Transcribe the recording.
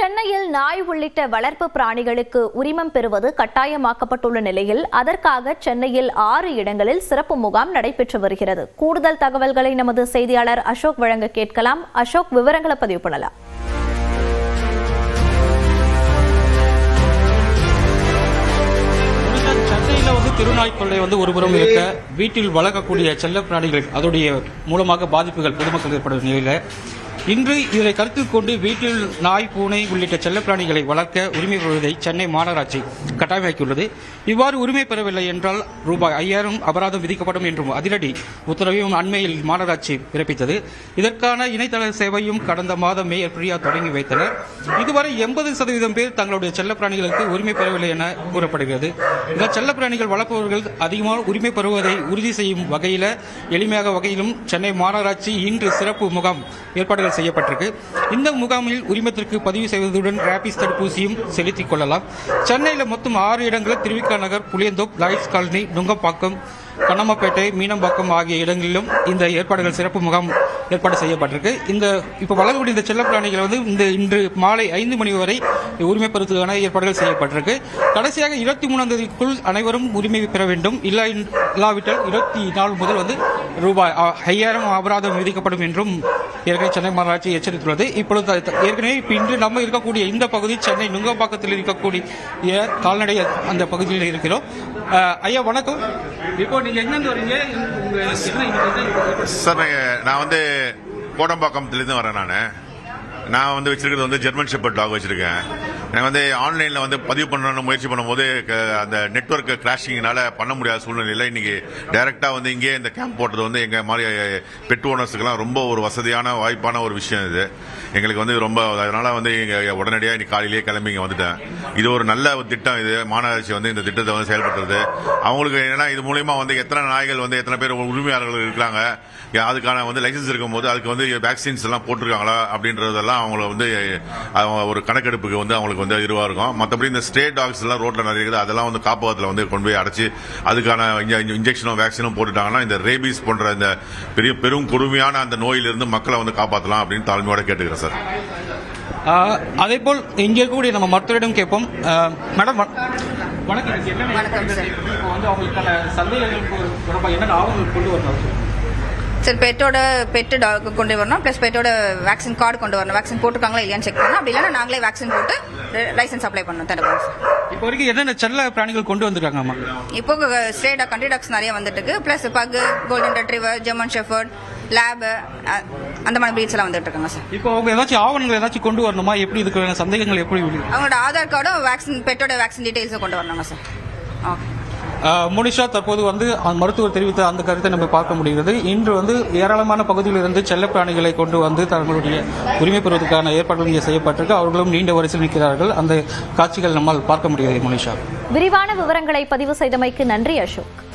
சென்னையில் நாய் உள்ளிட்ட வளர்ப்பு பிராணிகளுக்கு உரிமம் பெறுவது கட்டாயமாக்கப்பட்டுள்ள நிலையில் அதற்காக சென்னையில் ஆறு இடங்களில் சிறப்பு முகாம் நடைபெற்று வருகிறது. கூடுதல் தகவல்களை நமது செய்தியாளர் அசோக் வழங்க கேட்கலாம். அசோக் விவரங்களை பதிவு பண்ணலாம். திருநாய் கொள்ளை வந்து ஒருபுறம் இருக்க வீட்டில் வளர்க்கக்கூடிய செல்ல பிராணிகள் அதோடைய மூலமாக பாதிப்புகள் பொதுமக்கள் ஏற்படும் நிலையில் இன்று இதனை கருத்தில் கொண்டு வீட்டில் நாய் பூனை உள்ளிட்ட செல்லப்பிராணிகளை வளர்க்க உரிமை பெறுவதை சென்னை மாநகராட்சி கட்டாயமாக்கியுள்ளது. இவ்வாறு உரிமை பெறவில்லை என்றால் ரூபாய் ஐயாயிரம் அபராதம் விதிக்கப்படும் என்றும் அதிரடி உத்தரவையும் அண்மையில் மாநகராட்சி பிறப்பித்தது. இதற்கான இணையதள சேவையும் கடந்த மாதம் மேயர் பிரியா தொடங்கி வைத்தனர். இதுவரை எண்பது சதவீதம் பேர் தங்களுடைய செல்லப்பிராணிகளுக்கு உரிமை பெறவில்லை என கூறப்படுகிறது. இந்த செல்லப்பிராணிகள் வளர்ப்பவர்கள் அதிகமாக உரிமை பெறுவதை உறுதி செய்யும் வகையில் எளிமையாக வகையிலும் சென்னை மாநகராட்சி இன்று சிறப்பு முகாம் ஏற்பாடுகள் செய்யப்பட்டிருக்கு. இந்த முகாமில் உரிமத்திற்கு பதிவு செய்வதுடன் ரேபிஸ் தடுப்பூசியும் செலுத்திக் கொள்ளலாம். சென்னையில் மொத்தம் ஆறு இடங்களில் திருவிக்கா நகர் புளியந்தோப் லாய்ஸ் காலனி நுங்கம்பாக்கம் கண்ணம்மப்பேட்டை மீனம்பாக்கம் ஆகிய இடங்களிலும் இந்த ஏற்பாடுகள் சிறப்பு முகாம் ஏற்பாடு செய்யப்பட்டிருக்கு. இந்த இப்போ வழங்கக்கூடிய இந்த செல்லப்பிராணிகள் வந்து இந்த இன்று மாலை ஐந்து மணி வரை உரிமை பெறுவதற்கான ஏற்பாடுகள் செய்யப்பட்டிருக்கு. கடைசியாக இருபத்தி மூணாம் தேதிக்குள் அனைவரும் உரிமை பெற வேண்டும். இல்லா இல்லாவிட்டால் இருபத்தி நாலு முதல் வந்து ரூபாய் ஐயாயிரம் அபராதம் விதிக்கப்படும் என்றும் ஏற்கனவே சென்னை மாநகராட்சி எச்சரித்துள்ளது. இப்பொழுது ஏற்கனவே இன்று நம்ம இருக்கக்கூடிய இந்த பகுதி சென்னை நுங்கம்பாக்கத்தில் இருக்கக்கூடிய கால்நடை அந்த பகுதியில் இருக்கிறோம். ஐயா வணக்கம். இப்போ நீங்க எங்கிருந்து வரீங்க? சார் நான் நான் வந்து கோடம்பாக்கத்துலேருந்து வரேன் நான். நான் வந்து வச்சிருக்கிறது வந்து ஜெர்மன் ஷெப்பர்ட் டாக் வச்சிருக்கேன். நான் வந்து ஆன்லைனில் வந்து பதிவு பண்ணணும்னு முயற்சி பண்ணும்போது அந்த நெட்ஒர்க் கிராஷிங்னால பண்ண முடியாத சூழ்நிலையில் இன்னைக்கு டைரெக்டாக வந்து இங்கே இந்த கேம்ப் போட்டது வந்து எங்கள் மாதிரி பெட் ஓனர்ஸுக்கெல்லாம் ரொம்ப ஒரு வசதியான வாய்ப்பான ஒரு விஷயம் இது. எங்களுக்கு வந்து ரொம்ப அதனால் வந்து இங்கே உடனடியாக இன்னைக்கு காலையிலேயே கிளம்பி இங்கே வந்துட்டேன். இது ஒரு நல்ல ஒரு திட்டம் இது. மாநகராட்சி வந்து இந்த திட்டத்தை வந்து செயல்படுத்துறது. அவங்களுக்கு என்னென்னா இது மூலயமா வந்து எத்தனை நாய்கள் வந்து எத்தனை பேர் உரிமையாளர்கள் இருக்கிறாங்க அதுக்கான வந்து லைசன்ஸ் இருக்கும்போது அதுக்கு வந்து வேக்சின்ஸ் எல்லாம் போட்டிருக்காங்களா அப்படின்றதெல்லாம் அவங்கள வந்து அவங்க ஒரு கணக்கெடுப்புக்கு வந்து அவங்களுக்கு வந்து இதுவாக இருக்கும். மற்றபடி இந்த ஸ்ட்ரே டாக்ஸ் எல்லாம் ரோட்ல நிறைய இருக்குது. அதெல்லாம் வந்து காப்பகத்தில் வந்து கொண்டு போய் அடைச்சு அதுக்கான இன்ஜெக்ஷனும் வேக்சினும் போட்டுட்டாங்கன்னா இந்த ரேபீஸ் போன்ற இந்த பெரிய பெரும் கொடுமையான அந்த நோயிலிருந்து மக்களை வந்து காப்பாற்றலாம் அப்படின்னு தாழ்மையோட கேட்டுக்கிறேன் சார். அதே போல் இங்க இருக்கக்கூடிய நம்ம மருத்துவரிடம் கேட்போம். மேடம் வண- வணக்கம்? இப்போ வந்து அவங்களுக்கான என்னென்ன ஆவணங்கள் கொண்டு வரணும்? சரி பெட்டோட பெட்டு டாக் கொண்டு வரணும். ப்ளஸ் பெட்டோட வேக்சின் கார்டு கொண்டு வரணும். வேக்சின் போட்டிருக்காங்களா இல்லையான்னு செக் பண்ணணும். அப்படி இல்லைன்னா நாங்களே வேக்சின் போட்டு லைசன்ஸ் அப்ளை பண்ணணும் தடுப்பூசி இப்போ வரைக்கும் என்னென்ன செல்ல பிராணிகள் கொண்டு வந்திருக்காங்க அம்மா இப்போ ஸ்ட்ரே டாக் கண்ட்ரி டாக்ஸ் நிறைய வந்துட்டு இருக்கு plus pug golden retriever German shepherd lab அந்த மாதிரி breeds எல்லாம் வந்துட்டு இருக்காங்க சார் இப்போ அவங்க ஏதாச்சும் ஆவணங்கள் ஏதாச்சும் கொண்டு வரணுமா? எப்படி இதுக்கான சந்தேகங்கள் எப்படி அவங்களோட ஆதார் கார்டும் வேக்சின் பெட்டோட வேக்சின் டீடைல்ஸும் கொண்டு வரணுங்க சார் ஓகே முனிஷா தற்போது வந்து மருத்துவர் தெரிவித்த அந்த கருத்தை நம்ம பார்க்க முடிகிறது. இன்று வந்து ஏராளமான பகுதியிலிருந்து செல்லப் பிராணிகளை கொண்டு வந்து தங்களுடைய உரிமை பெறுவதற்கான ஏற்பாடுகள் இங்கே செய்யப்பட்டிருக்கு. அவர்களும் நீண்ட வரிசையில் நிற்கிறார்கள். அந்த காட்சிகள் நம்மால் பார்க்க முடியாது முனிஷா. விரிவான விவரங்களை பதிவு செய்தமைக்கு நன்றி அசோக்.